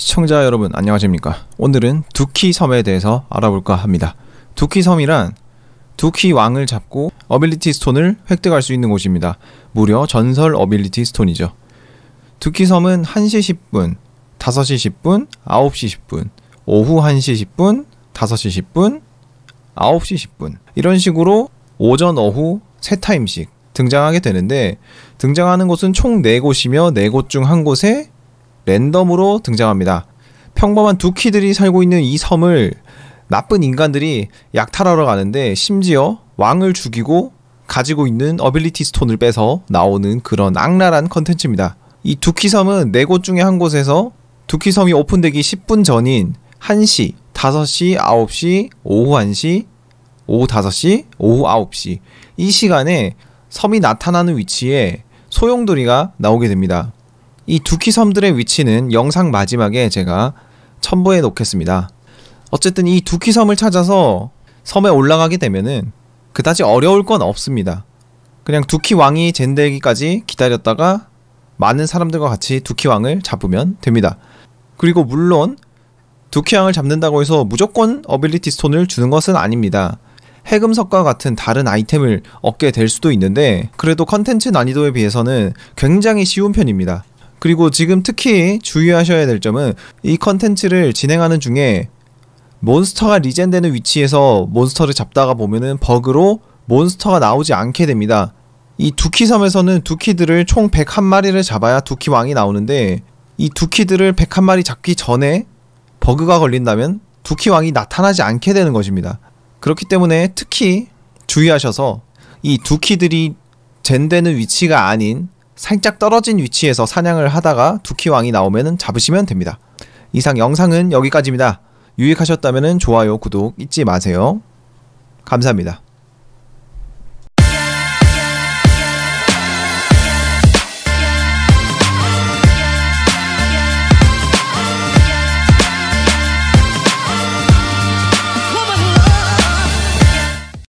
시청자 여러분 안녕하십니까? 오늘은 두키 섬에 대해서 알아볼까 합니다. 두키 섬이란 두키 왕을 잡고 어빌리티 스톤을 획득할 수 있는 곳입니다. 무려 전설 어빌리티 스톤이죠. 두키 섬은 1시 10분, 5시 10분, 9시 10분, 오후 1시 10분, 5시 10분, 9시 10분. 이런 식으로 오전 오후 세 타임씩 등장하게 되는데 등장하는 곳은 총 4곳이며 4곳 중 한 곳에 랜덤으로 등장합니다. 평범한 두 키들이 살고 있는 이 섬을 나쁜 인간들이 약탈하러 가는데 심지어 왕을 죽이고 가지고 있는 어빌리티 스톤을 빼서 나오는 그런 악랄한 컨텐츠입니다. 이 두키섬은 네 곳 중에 한 곳에서 두키섬이 오픈되기 10분 전인 1시, 5시, 9시, 오후 1시, 오후 5시, 오후 9시 이 시간에 섬이 나타나는 위치에 소용돌이가 나오게 됩니다. 이 두키 섬들의 위치는 영상 마지막에 제가 첨부해 놓겠습니다. 어쨌든 이 두키 섬을 찾아서 섬에 올라가게 되면은 그다지 어려울 건 없습니다. 그냥 두키 왕이 젠되기까지 기다렸다가 많은 사람들과 같이 두키 왕을 잡으면 됩니다. 그리고 물론 두키 왕을 잡는다고 해서 무조건 어빌리티 스톤을 주는 것은 아닙니다. 해금석과 같은 다른 아이템을 얻게 될 수도 있는데 그래도 컨텐츠 난이도에 비해서는 굉장히 쉬운 편입니다. 그리고 지금 특히 주의하셔야 될 점은 이 컨텐츠를 진행하는 중에 몬스터가 리젠되는 위치에서 몬스터를 잡다가 보면은 버그로 몬스터가 나오지 않게 됩니다. 이 두키섬에서는 두키들을 총 101마리를 잡아야 두키 왕이 나오는데 이 두키들을 101마리 잡기 전에 버그가 걸린다면 두키 왕이 나타나지 않게 되는 것입니다. 그렇기 때문에 특히 주의하셔서 이 두키들이 젠되는 위치가 아닌 살짝 떨어진 위치에서 사냥을 하다가 두키왕이 나오면 잡으시면 됩니다. 이상 영상은 여기까지입니다. 유익하셨다면 좋아요, 구독 잊지 마세요. 감사합니다.